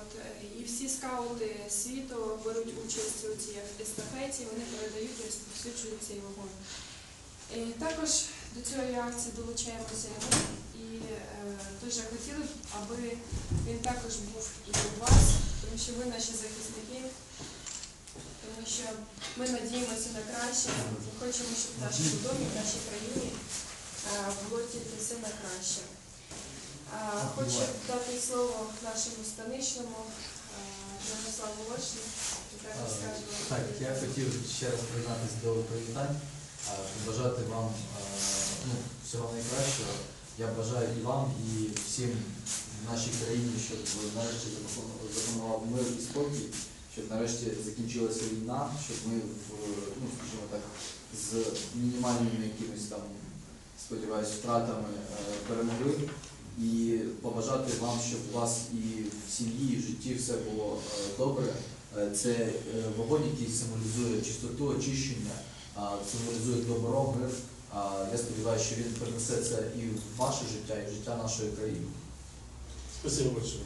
От, і всі скаути світу беруть участь у цій естафеті, вони передають і розповсюджують цей вогонь. І також до цієї акції долучаємося і ми, і е, дуже хотіли б, аби він також був і у вас, тому що ви наші захисники, тому що ми надіємося на краще, ми хочемо, щоб в нашому домі, в нашій країні е, було тільки все на краще. Хочу дати слово нашому станичному Ярославу також скаже Так, я хотів ще раз приєднатися до привітань, а, побажати вам ну, всього найкращого. Я бажаю і вам, і всім в нашій країні, щоб нарешті запропон- запанував мир і спокій, щоб нарешті закінчилася війна, щоб ми ну, скажімо так, з мінімальними якимись там, сподіваюсь, втратами е, перемогли. І побажати вам, щоб у вас і в сім'ї, і в житті все було е, добре. Е, Це вогонь, який символізує чистоту, очищення, символізує добро, мир. Я сподіваюся, що він принесе це і в ваше життя, і в життя нашої країни. Спасибо большое.